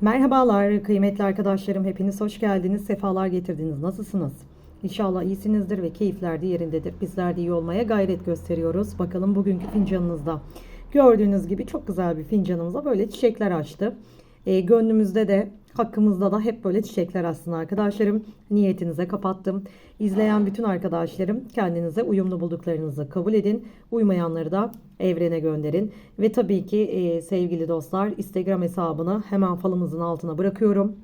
Merhabalar kıymetli arkadaşlarım. Hepiniz hoş geldiniz. Sefalar getirdiniz. Nasılsınız? İnşallah iyisinizdir ve keyifler de yerindedir. Bizler de iyi olmaya gayret gösteriyoruz. Bakalım bugünkü fincanınızda. Gördüğünüz gibi çok güzel bir fincanımıza böyle çiçekler açtı. E, gönlümüzde de hakkımızda da hep böyle çiçekler aslında arkadaşlarım. Niyetinize kapattım. İzleyen bütün arkadaşlarım kendinize uyumlu bulduklarınızı kabul edin. Uymayanları da evrene gönderin. Ve tabii ki e, sevgili dostlar Instagram hesabını hemen falımızın altına bırakıyorum.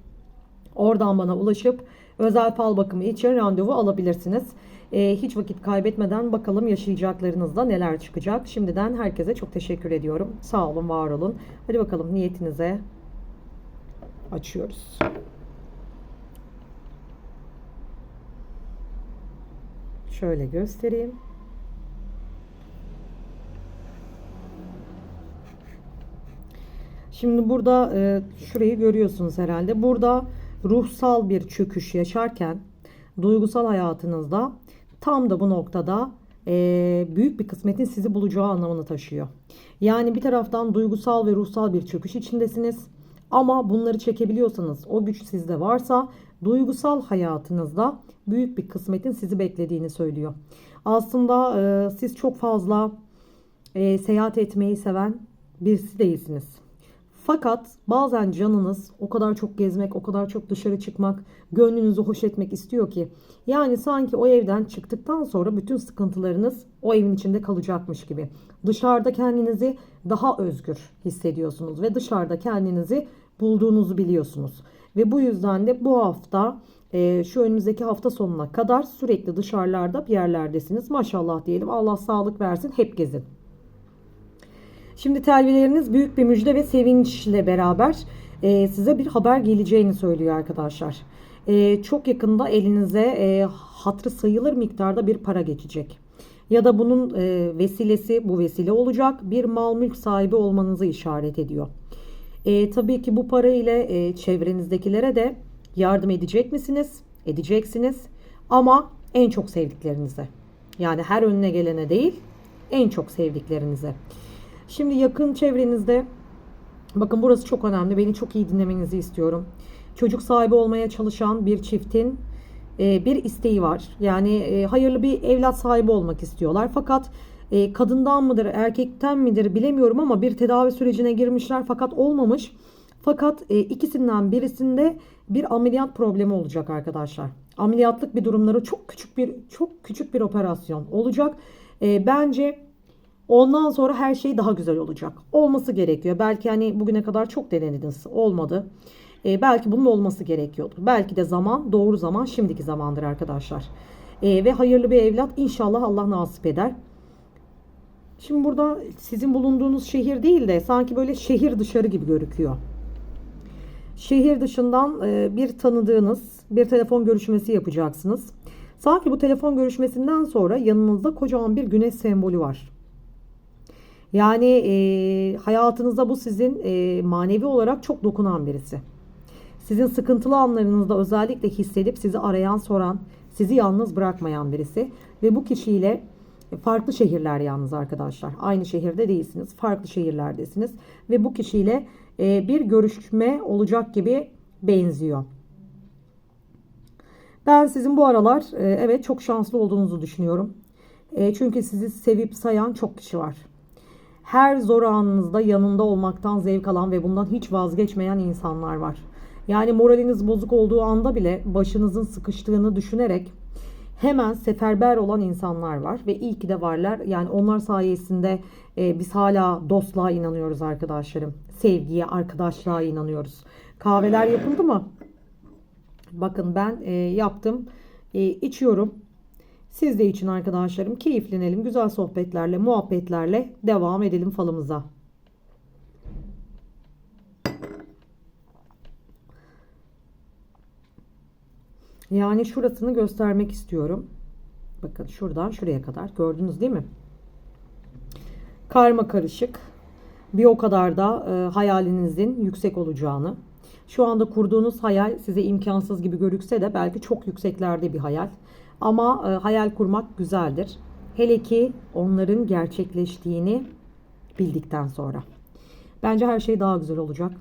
Oradan bana ulaşıp özel fal bakımı için randevu alabilirsiniz. E, hiç vakit kaybetmeden bakalım yaşayacaklarınızda neler çıkacak. Şimdiden herkese çok teşekkür ediyorum. Sağ olun, var olun. Hadi bakalım niyetinize açıyoruz. Şöyle göstereyim. Şimdi burada e, şurayı görüyorsunuz herhalde. Burada ruhsal bir çöküş yaşarken duygusal hayatınızda tam da bu noktada e, büyük bir kısmetin sizi bulacağı anlamını taşıyor. Yani bir taraftan duygusal ve ruhsal bir çöküş içindesiniz. Ama bunları çekebiliyorsanız, o güç sizde varsa duygusal hayatınızda büyük bir kısmetin sizi beklediğini söylüyor. Aslında e, siz çok fazla e, seyahat etmeyi seven birisi değilsiniz. Fakat bazen canınız o kadar çok gezmek, o kadar çok dışarı çıkmak, gönlünüzü hoş etmek istiyor ki. Yani sanki o evden çıktıktan sonra bütün sıkıntılarınız o evin içinde kalacakmış gibi. Dışarıda kendinizi daha özgür hissediyorsunuz ve dışarıda kendinizi bulduğunuzu biliyorsunuz. Ve bu yüzden de bu hafta şu önümüzdeki hafta sonuna kadar sürekli dışarılarda bir yerlerdesiniz. Maşallah diyelim Allah sağlık versin hep gezin. Şimdi telvileriniz büyük bir müjde ve sevinçle beraber e, size bir haber geleceğini söylüyor arkadaşlar. E, çok yakında elinize e, hatrı sayılır miktarda bir para geçecek. Ya da bunun e, vesilesi bu vesile olacak bir mal mülk sahibi olmanızı işaret ediyor. E, tabii ki bu para ile e, çevrenizdekilere de yardım edecek misiniz? Edeceksiniz. Ama en çok sevdiklerinize. Yani her önüne gelene değil, en çok sevdiklerinize. Şimdi yakın çevrenizde bakın burası çok önemli. Beni çok iyi dinlemenizi istiyorum. Çocuk sahibi olmaya çalışan bir çiftin e, bir isteği var. Yani e, hayırlı bir evlat sahibi olmak istiyorlar. Fakat e, kadından mıdır, erkekten midir bilemiyorum ama bir tedavi sürecine girmişler fakat olmamış. Fakat ikisinden birisinde bir ameliyat problemi olacak arkadaşlar. Ameliyatlık bir durumları çok küçük bir çok küçük bir operasyon olacak. Bence Ondan sonra her şey daha güzel olacak. Olması gerekiyor. Belki hani bugüne kadar çok denediniz. Olmadı. E, belki bunun olması gerekiyordu. Belki de zaman doğru zaman şimdiki zamandır arkadaşlar. E, ve hayırlı bir evlat inşallah Allah nasip eder. Şimdi burada sizin bulunduğunuz şehir değil de sanki böyle şehir dışarı gibi gözüküyor. Şehir dışından e, bir tanıdığınız bir telefon görüşmesi yapacaksınız. Sanki bu telefon görüşmesinden sonra yanınızda kocaman bir güneş sembolü var. Yani e, hayatınızda bu sizin e, manevi olarak çok dokunan birisi. Sizin sıkıntılı anlarınızda özellikle hissedip sizi arayan, soran, sizi yalnız bırakmayan birisi. Ve bu kişiyle farklı şehirler yalnız arkadaşlar. Aynı şehirde değilsiniz. Farklı şehirlerdesiniz. Ve bu kişiyle e, bir görüşme olacak gibi benziyor. Ben sizin bu aralar e, evet çok şanslı olduğunuzu düşünüyorum. E, çünkü sizi sevip sayan çok kişi var her zor anınızda yanında olmaktan zevk alan ve bundan hiç vazgeçmeyen insanlar var. Yani moraliniz bozuk olduğu anda bile başınızın sıkıştığını düşünerek hemen seferber olan insanlar var ve iyi ki de varlar. Yani onlar sayesinde e, biz hala dostluğa inanıyoruz arkadaşlarım. Sevgiye, arkadaşlığa inanıyoruz. Kahveler yapıldı mı? Bakın ben e, yaptım. E, içiyorum. Siz de için arkadaşlarım keyiflenelim. Güzel sohbetlerle, muhabbetlerle devam edelim falımıza. Yani şurasını göstermek istiyorum. Bakın şuradan şuraya kadar gördünüz değil mi? Karma karışık. Bir o kadar da e, hayalinizin yüksek olacağını. Şu anda kurduğunuz hayal size imkansız gibi görükse de belki çok yükseklerde bir hayal. Ama e, hayal kurmak güzeldir. Hele ki onların gerçekleştiğini bildikten sonra. Bence her şey daha güzel olacak.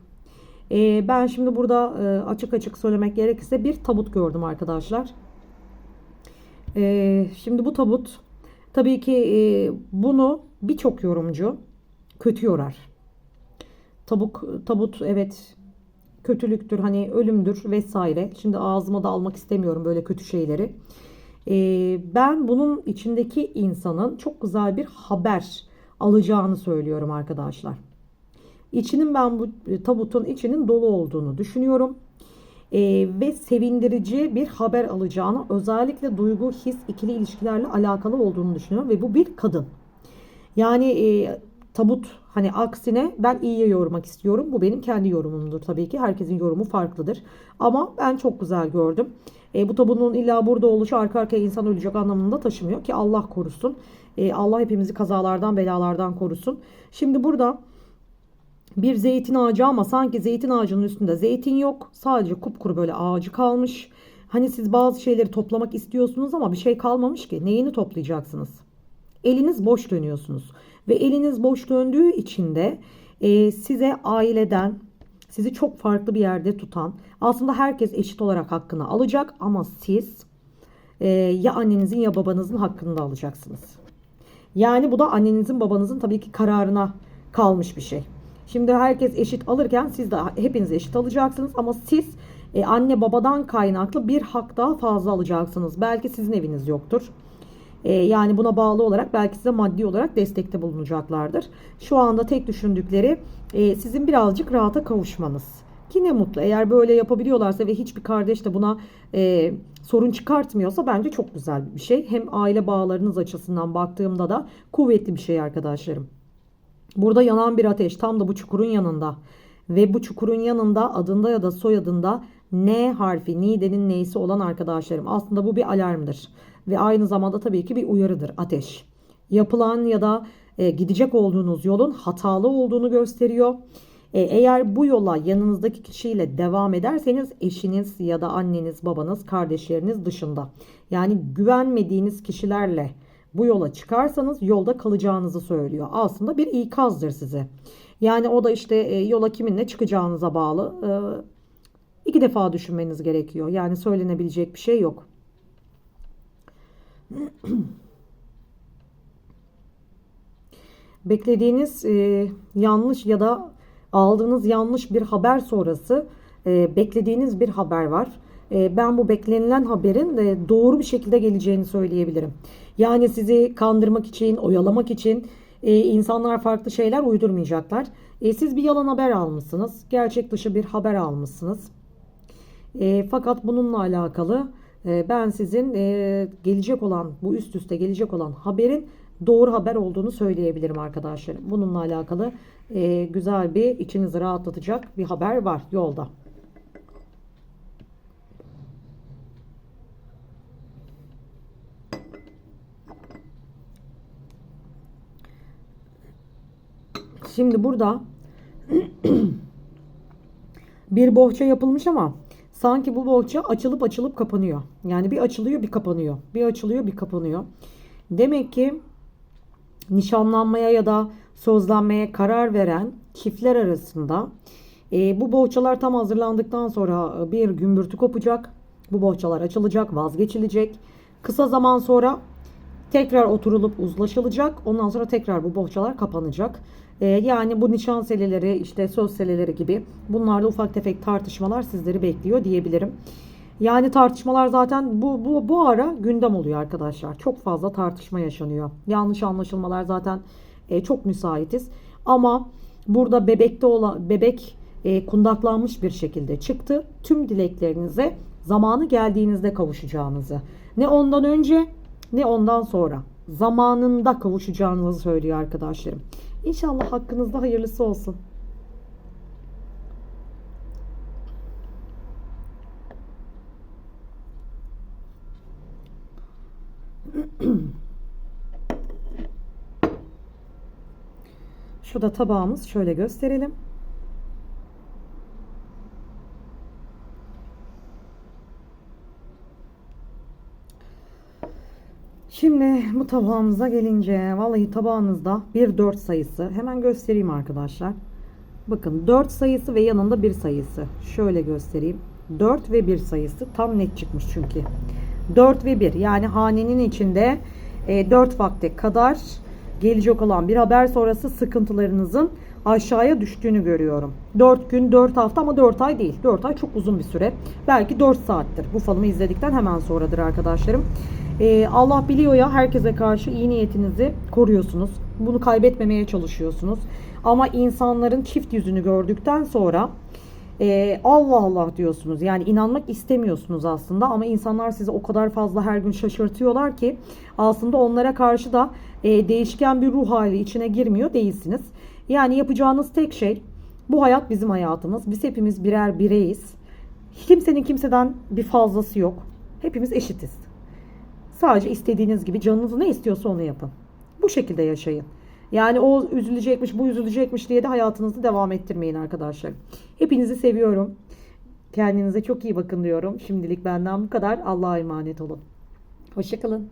E, ben şimdi burada e, açık açık söylemek gerekirse bir tabut gördüm arkadaşlar. E, şimdi bu tabut tabii ki e, bunu birçok yorumcu kötü yorar. Tabuk, tabut evet kötülüktür hani ölümdür vesaire. Şimdi ağzıma da almak istemiyorum böyle kötü şeyleri. Ee, ben bunun içindeki insanın çok güzel bir haber alacağını söylüyorum arkadaşlar. İçinin ben bu tabutun içinin dolu olduğunu düşünüyorum. Ee, ve sevindirici bir haber alacağını özellikle duygu, his, ikili ilişkilerle alakalı olduğunu düşünüyorum. Ve bu bir kadın. Yani e, tabut hani aksine ben iyiye yormak istiyorum. Bu benim kendi yorumumdur tabii ki. Herkesin yorumu farklıdır. Ama ben çok güzel gördüm. E, bu tabunun illa burada oluşu arka arkaya insan ölecek anlamında taşımıyor ki Allah korusun. E, Allah hepimizi kazalardan belalardan korusun. Şimdi burada bir zeytin ağacı ama sanki zeytin ağacının üstünde zeytin yok. Sadece kupkuru böyle ağacı kalmış. Hani siz bazı şeyleri toplamak istiyorsunuz ama bir şey kalmamış ki. Neyini toplayacaksınız? Eliniz boş dönüyorsunuz. Ve eliniz boş döndüğü için de e, size aileden, sizi çok farklı bir yerde tutan, aslında herkes eşit olarak hakkını alacak ama siz e, ya annenizin ya babanızın hakkını da alacaksınız. Yani bu da annenizin babanızın tabii ki kararına kalmış bir şey. Şimdi herkes eşit alırken siz de hepiniz eşit alacaksınız ama siz e, anne babadan kaynaklı bir hak daha fazla alacaksınız. Belki sizin eviniz yoktur. E, yani buna bağlı olarak belki size maddi olarak destekte bulunacaklardır. Şu anda tek düşündükleri e, sizin birazcık rahata kavuşmanız. Ki ne mutlu. Eğer böyle yapabiliyorlarsa ve hiçbir kardeş de buna e, sorun çıkartmıyorsa bence çok güzel bir şey. Hem aile bağlarınız açısından baktığımda da kuvvetli bir şey arkadaşlarım. Burada yanan bir ateş tam da bu çukurun yanında. Ve bu çukurun yanında adında ya da soyadında N harfi, Nide'nin neysi olan arkadaşlarım. Aslında bu bir alarmdır. Ve aynı zamanda tabii ki bir uyarıdır ateş. Yapılan ya da e, gidecek olduğunuz yolun hatalı olduğunu gösteriyor. E, eğer bu yola yanınızdaki kişiyle devam ederseniz eşiniz ya da anneniz, babanız, kardeşleriniz dışında yani güvenmediğiniz kişilerle bu yola çıkarsanız yolda kalacağınızı söylüyor. Aslında bir ikazdır size. Yani o da işte e, yola kiminle çıkacağınıza bağlı. E, iki defa düşünmeniz gerekiyor. Yani söylenebilecek bir şey yok. Beklediğiniz e, yanlış ya da aldığınız yanlış bir haber sonrası e, beklediğiniz bir haber var. E, ben bu beklenilen haberin e, doğru bir şekilde geleceğini söyleyebilirim. Yani sizi kandırmak için, oyalamak için e, insanlar farklı şeyler uydurmayacaklar. E, siz bir yalan haber almışsınız. Gerçek dışı bir haber almışsınız. E, fakat bununla alakalı ben sizin e, gelecek olan, bu üst üste gelecek olan haberin doğru haber olduğunu söyleyebilirim arkadaşlarım. Bununla alakalı e, güzel bir içinizi rahatlatacak bir haber var yolda. Şimdi burada bir bohça yapılmış ama sanki bu bohça açılıp açılıp kapanıyor. Yani bir açılıyor bir kapanıyor. Bir açılıyor bir kapanıyor. Demek ki nişanlanmaya ya da sözlenmeye karar veren çiftler arasında e, bu bohçalar tam hazırlandıktan sonra bir gümbürtü kopacak. Bu bohçalar açılacak, vazgeçilecek. Kısa zaman sonra tekrar oturulup uzlaşılacak. Ondan sonra tekrar bu bohçalar kapanacak. Ee, yani bu nişan seleleri, işte söz seleleri gibi bunlarla ufak tefek tartışmalar sizleri bekliyor diyebilirim. Yani tartışmalar zaten bu, bu, bu ara gündem oluyor arkadaşlar. Çok fazla tartışma yaşanıyor. Yanlış anlaşılmalar zaten e, çok müsaitiz. Ama burada bebekte olan bebek e, kundaklanmış bir şekilde çıktı. Tüm dileklerinize zamanı geldiğinizde kavuşacağınızı. Ne ondan önce ne ondan sonra zamanında kavuşacağınızı söylüyor arkadaşlarım. İnşallah hakkınızda hayırlısı olsun. Şu da tabağımız şöyle gösterelim. Şimdi bu tabağımıza gelince vallahi tabağınızda bir 4 sayısı hemen göstereyim arkadaşlar. Bakın 4 sayısı ve yanında 1 sayısı. Şöyle göstereyim. 4 ve 1 sayısı tam net çıkmış çünkü. 4 ve 1 yani hanenin içinde e, 4 vakte kadar gelecek olan bir haber sonrası sıkıntılarınızın aşağıya düştüğünü görüyorum. 4 gün, 4 hafta ama 4 ay değil. 4 ay çok uzun bir süre. Belki 4 saattir. Bu falımı izledikten hemen sonradır arkadaşlarım. Ee, Allah biliyor ya herkese karşı iyi niyetinizi koruyorsunuz. Bunu kaybetmemeye çalışıyorsunuz. Ama insanların çift yüzünü gördükten sonra e, Allah Allah diyorsunuz. Yani inanmak istemiyorsunuz aslında ama insanlar sizi o kadar fazla her gün şaşırtıyorlar ki aslında onlara karşı da e, değişken bir ruh hali içine girmiyor değilsiniz. Yani yapacağınız tek şey bu hayat bizim hayatımız. Biz hepimiz birer bireyiz. Kimsenin kimseden bir fazlası yok. Hepimiz eşitiz. Sadece istediğiniz gibi canınız ne istiyorsa onu yapın. Bu şekilde yaşayın. Yani o üzülecekmiş, bu üzülecekmiş diye de hayatınızı devam ettirmeyin arkadaşlar. Hepinizi seviyorum. Kendinize çok iyi bakın diyorum. Şimdilik benden bu kadar. Allah'a emanet olun. Hoşçakalın.